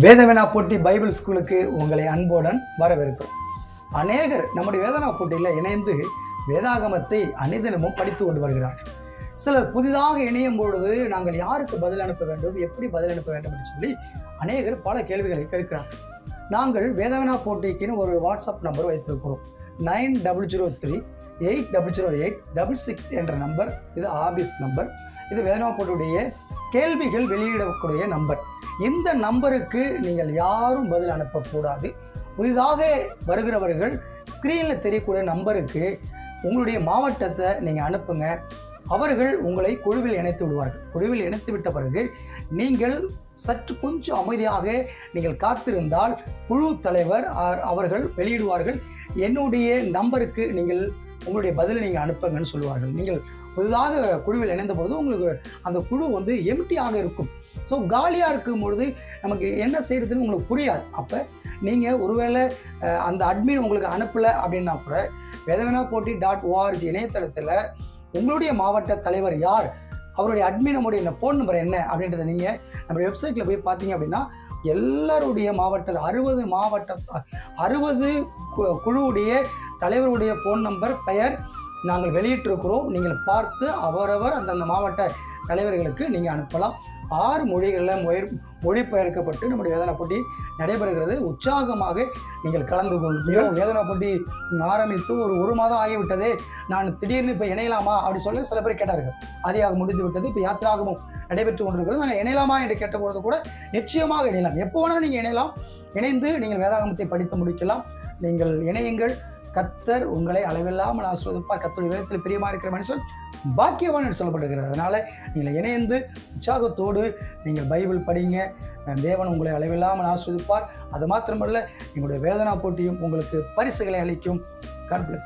வேதவேனா போட்டி பைபிள் ஸ்கூலுக்கு உங்களை அன்புடன் வரவேற்கிறோம் அநேகர் நம்முடைய வேதனா போட்டியில் இணைந்து வேதாகமத்தை அனிதினமும் படித்து கொண்டு வருகிறார்கள். சிலர் புதிதாக இணையும் பொழுது நாங்கள் யாருக்கு பதில் அனுப்ப வேண்டும் எப்படி பதில் அனுப்ப வேண்டும் என்று சொல்லி அநேகர் பல கேள்விகளை கேட்கிறார்கள். நாங்கள் வேதவேனா போட்டிக்குன்னு ஒரு வாட்ஸ்அப் நம்பர் வைத்திருக்கிறோம். Nine double zero three eight double zero eight double six என்ற நம்பர் இது ஆபீஸ் நம்பர். இது வேதனா போட்டியுடைய கேள்விகள் வெளியிடக்கூடிய நம்பர். இந்த நம்பருக்கு நீங்கள் யாரும் பதில் அனுப்பக்கூடாது. புதிதாக வருகிறவர்கள் ஸ்க்ரீனில் தெரியக்கூடிய நம்பருக்கு உங்களுடைய மாவட்டத்தை நீங்கள் அனுப்புங்க. அவர்கள் உங்களை குழுவில் இணைத்து விடுவார்கள். குழுவில் இணைத்து விட்ட பிறகு நீங்கள் சற்று கொஞ்சம் அமைதியாக நீங்கள் காத்திருந்தால் குழு தலைவர் அவர்கள் வெளியிடுவார்கள். என்னுடைய நம்பருக்கு நீங்கள் உங்களுடைய பதிலை நீங்கள் அனுப்புங்கன்னு சொல்லுவார்கள். நீங்கள் புதிதாக குழுவில் இணைந்த உங்களுக்கு அந்த குழு வந்து எம்டியாக இருக்கும். ஸோ காலியாக இருக்கும் பொழுது நமக்கு என்ன செய்கிறதுன்னு உங்களுக்கு புரியாது. அப்போ நீங்கள் ஒருவேளை அந்த அட்மின் உங்களுக்கு அனுப்பலை அப்படின்னா கூட வேதவேனா போட்டி டாட் ஓஆர்ஜி இணையதளத்தில் உங்களுடைய மாவட்ட தலைவர் யார்? அவருடைய அட்மின் நம்முடைய ஃபோன் நம்பர் என்ன? அப்படின்றத நீங்கள் நம்ம வெப்சைட்டில் போய் பார்த்தீங்க அப்படின்னா எல்லாருடைய மாவட்ட அறுபது மாவட்ட அறுபது குழுவுடைய தலைவருடைய ஃபோன் நம்பர் பெயர் நாங்கள் வெளியிட்டிருக்கிறோம். நீங்கள் பார்த்து அவரவர் அந்தந்த மாவட்ட தலைவர்களுக்கு நீங்கள் அனுப்பலாம். ஆறு மொழிகளில் மொழி மொழிபெயர்க்கப்பட்டு நம்முடைய வேதனை போட்டி நடைபெறுகிறது. உற்சாகமாக நீங்கள் கலந்து கொள்கிறோம் வேதனை போட்டி ஆரம்பித்து ஒரு ஒரு மாதம் ஆகிவிட்டதே. நான் திடீர்னு இப்போ இணையலாமா அப்படி சொல்லி சில பேர் கேட்டார்கள். அதியாக முடிந்து விட்டது. இப்போ யாத்திராகமும் நடைபெற்று கொண்டிருக்கிறது. நாங்கள் இணையலாமா என்று கேட்டபொழுது கூட நிச்சயமாக இணையலாம். எப்போ வேணாலும் நீங்கள் இணையலாம். இணைந்து நீங்கள் வேதாகமத்தை படித்து முடிக்கலாம். நீங்கள் இணையுங்கள். கத்தர் உங்களை அளவில்லாமல் ஆசிர்வதிப்பார். கத்தருடைய வேதத்தில் பிரியமாக இருக்கிற மனுஷன் பாக்கியவான் என்று சொல்லப்படுகிறது. அதனால் நீங்கள் இணைந்து உற்சாகத்தோடு நீங்கள் பைபிள் படிங்க. தேவன் உங்களை அளவில்லாமல் ஆஸ்வதிப்பார் அது மாத்திரமல்ல எங்களுடைய வேதனா போட்டியும் உங்களுக்கு பரிசுகளை அளிக்கும். God plus